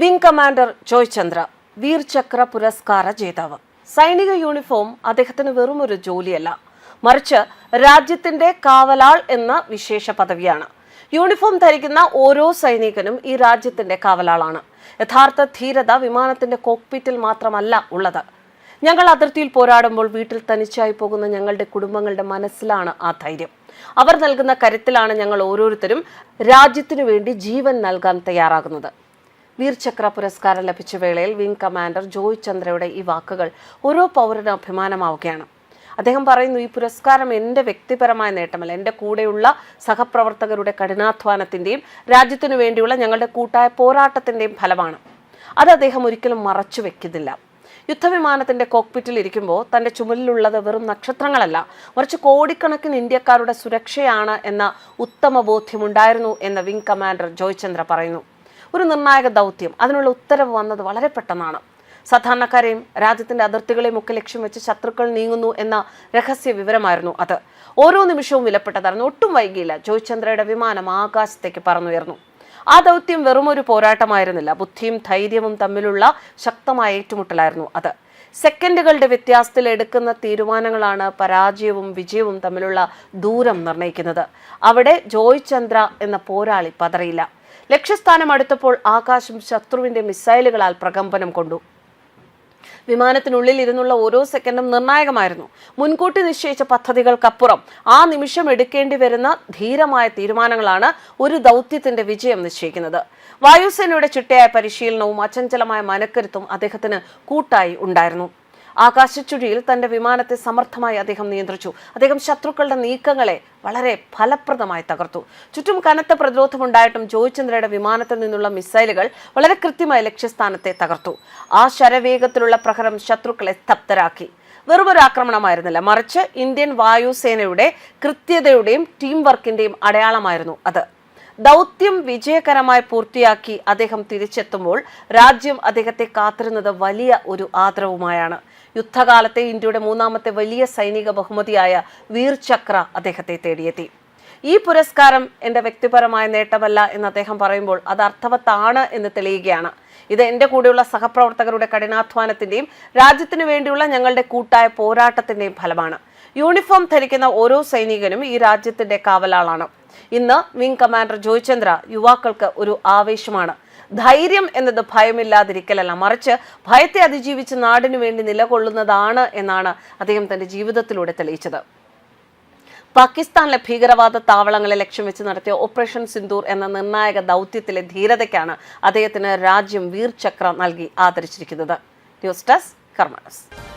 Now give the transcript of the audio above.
Wing commander Joy Chandra Vir Chakra പുരസ്കാര ജേതാവ്. സൈനിക യൂണിഫോം അദ്ദേഹത്തിന് വെറും ഒരു ജോലിയല്ല മറിച്ച് രാജ്യത്തിന്റെ കാവലാൾ എന്ന വിശേഷ പദവിയാണ്. യൂണിഫോം ധരിക്കുന്ന ഓരോ സൈനികനും ഈ രാജ്യത്തിന്റെ കാവലാളാണ്. യഥാർത്ഥ ധീരത വിമാനത്തിന്റെ കോക്പിറ്റിൽ മാത്രമല്ല ഉള്ളത്. ഞങ്ങൾ അതിർത്തിയിൽ പോരാടുമ്പോൾ വീട്ടിൽ തനിച്ചായി പോകുന്ന ഞങ്ങളുടെ കുടുംബങ്ങളുടെ മനസ്സിലാണ് ആ ധൈര്യം. അവർ നൽകുന്ന കരുത്തിലാണ് ഞങ്ങൾ ഓരോരുത്തരും രാജ്യത്തിനു വേണ്ടി ജീവൻ നൽകാൻ തയ്യാറാകുന്നത്. വീർചക്ര പുരസ്കാരം ലഭിച്ച വേളയിൽ വിംഗ് കമാൻഡർ ജോയ് ചന്ദ്രയുടെ ഈ വാക്കുകൾ ഓരോ പൗരനും അഭിമാനമാവുകയാണ്. അദ്ദേഹം പറയുന്നു ഈ പുരസ്കാരം എന്റെ വ്യക്തിപരമായ നേട്ടമല്ല. എന്റെ കൂടെയുള്ള സഹപ്രവർത്തകരുടെ കഠിനാധ്വാനത്തിന്റെയും രാജ്യത്തിനു വേണ്ടിയുള്ള ഞങ്ങളുടെ കൂട്ടായ പോരാട്ടത്തിന്റെയും ഫലമാണ്. അത് അദ്ദേഹം ഒരിക്കലും മറച്ചു വെക്കുന്നില്ല. യുദ്ധവിമാനത്തിന്റെ കോക്പിറ്റിൽ ഇരിക്കുമ്പോൾ തന്റെ ചുമലിലുള്ളത് വെറും നക്ഷത്രങ്ങളല്ല. മറിച്ച് കോടിക്കണക്കിന് ഇന്ത്യക്കാരുടെ സുരക്ഷയാണ് എന്ന ഉത്തമ ബോധ്യമുണ്ടായിരുന്നു എന്ന് വിംഗ് കമാൻഡർ ജോയ് ചന്ദ്ര പറയുന്നു. ഒരു നിർണായക ദൗത്യം. അതിനുള്ള ഉത്തരവ് വന്നത് വളരെ പെട്ടെന്നാണ്. സാധാരണക്കാരെയും രാജ്യത്തിന്റെ അതിർത്തികളെയും ഒക്കെ ലക്ഷ്യം വെച്ച് ശത്രുക്കൾ നീങ്ങുന്നു എന്ന രഹസ്യ വിവരമായിരുന്നു അത്. ഓരോ നിമിഷവും വിലപ്പെട്ടതായിരുന്നു. ഒട്ടും വൈകിയില്ല. ജോയ് ചന്ദ്രയുടെ വിമാനം ആകാശത്തേക്ക് പറന്നുയർന്നു. ആ ദൗത്യം വെറുമൊരു പോരാട്ടമായിരുന്നില്ല. ബുദ്ധിയും ധൈര്യവും തമ്മിലുള്ള ശക്തമായ ഏറ്റുമുട്ടലായിരുന്നു അത്. സെക്കൻഡുകളുടെ വ്യത്യാസത്തിൽ എടുക്കുന്ന തീരുമാനങ്ങളാണ് പരാജയവും വിജയവും തമ്മിലുള്ള ദൂരം നിർണയിക്കുന്നത്. അവിടെ ജോയ് ചന്ദ്ര എന്ന പോരാളി പതറിയില്ല. ലക്ഷ്യസ്ഥാനം അടുത്തപ്പോൾ ആകാശം ശത്രുവിന്റെ മിസൈലുകളാൽ പ്രകമ്പനം കൊണ്ടു. വിമാനത്തിനുള്ളിൽ ഇരുന്നുള്ള ഓരോ സെക്കൻഡും നിർണായകമായിരുന്നു. മുൻകൂട്ടി നിശ്ചയിച്ച പദ്ധതികൾക്കപ്പുറം ആ നിമിഷം എടുക്കേണ്ടി വരുന്ന ധീരമായ തീരുമാനങ്ങളാണ് ഒരു ദൗത്യത്തിന്റെ വിജയം നിശ്ചയിക്കുന്നത്. വായുസേനയുടെ ചിട്ടയായ പരിശീലനവും അചഞ്ചലമായ മനക്കരുത്തും അദ്ദേഹത്തിന് കൂട്ടായി ഉണ്ടായിരുന്നു. ആകാശച്ചുഴിയിൽ തന്റെ വിമാനത്തെ സമർത്ഥമായി അദ്ദേഹം നിയന്ത്രിച്ചു. അദ്ദേഹം ശത്രുക്കളുടെ നീക്കങ്ങളെ വളരെ ഫലപ്രദമായി തകർത്തു. ചുറ്റും കനത്ത പ്രതിരോധമുണ്ടായിട്ടും ജോയിചന്ദ്രയുടെ വിമാനത്തിൽ നിന്നുള്ള മിസൈലുകൾ വളരെ കൃത്യമായി ലക്ഷ്യസ്ഥാനത്തെ തകർത്തു. ആ ശരവേഗത്തിലുള്ള പ്രഹരം ശത്രുക്കളെ സ്തബ്ധരാക്കി. വെറുമൊരു ആക്രമണമായിരുന്നില്ല. മറിച്ച് ഇന്ത്യൻ വായുസേനയുടെ കൃത്യതയുടെയും ടീം വർക്കിന്റെയും അടയാളമായിരുന്നു അത്. ദൗത്യം വിജയകരമായി പൂർത്തിയാക്കി അദ്ദേഹം തിരിച്ചെത്തുമ്പോൾ രാജ്യം അദ്ദേഹത്തെ കാത്തിരുന്നത് വലിയ ഒരു ആദരവുമായാണ്. യുദ്ധകാലത്തെ ഇന്ത്യയുടെ മൂന്നാമത്തെ വലിയ സൈനിക ബഹുമതിയായ വീർ ചക്ര അദ്ദേഹത്തെ തേടിയെത്തി. ഈ പുരസ്കാരം എന്റെ വ്യക്തിപരമായ നേട്ടമല്ല എന്ന് അദ്ദേഹം പറയുമ്പോൾ അത് അർത്ഥവത്താണ് എന്ന് തെളിയുകയാണ്. ഇത് എന്റെ കൂടെയുള്ള സഹപ്രവർത്തകരുടെ കഠിനാധ്വാനത്തിന്റെയും രാജ്യത്തിനു വേണ്ടിയുള്ള ഞങ്ങളുടെ കൂട്ടായ പോരാട്ടത്തിന്റെയും ഫലമാണ്. യൂണിഫോം ധരിക്കുന്ന ഓരോ സൈനികനും ഈ രാജ്യത്തിന്റെ കാവലാളാണ്. ഇന്ന് വിംഗ് കമാൻഡർ ജോയ്ചന്ദ്ര യുവാക്കൾക്ക് ഒരു ആവേശമാണ്. ധൈര്യം എന്നത് ഭയമില്ലാതിരിക്കലല്ല. മറിച്ച് ഭയത്തെ അതിജീവിച്ച് നാടിനു വേണ്ടി നിലകൊള്ളുന്നതാണ് എന്നാണ് അദ്ദേഹം തന്റെ ജീവിതത്തിലൂടെ തെളിയിച്ചത്. പാകിസ്ഥാനിലെ ഭീകരവാദ താവളങ്ങളെ ലക്ഷ്യം വെച്ച് നടത്തിയ ഓപ്പറേഷൻ സിന്ദൂർ എന്ന നിർണായക ദൗത്യത്തിലെ ധീരതയ്ക്കാണ് അദ്ദേഹത്തിന് രാജ്യം വീർചക്രം നൽകി ആദരിച്ചിരിക്കുന്നത്. News desk കർമ്മനസ്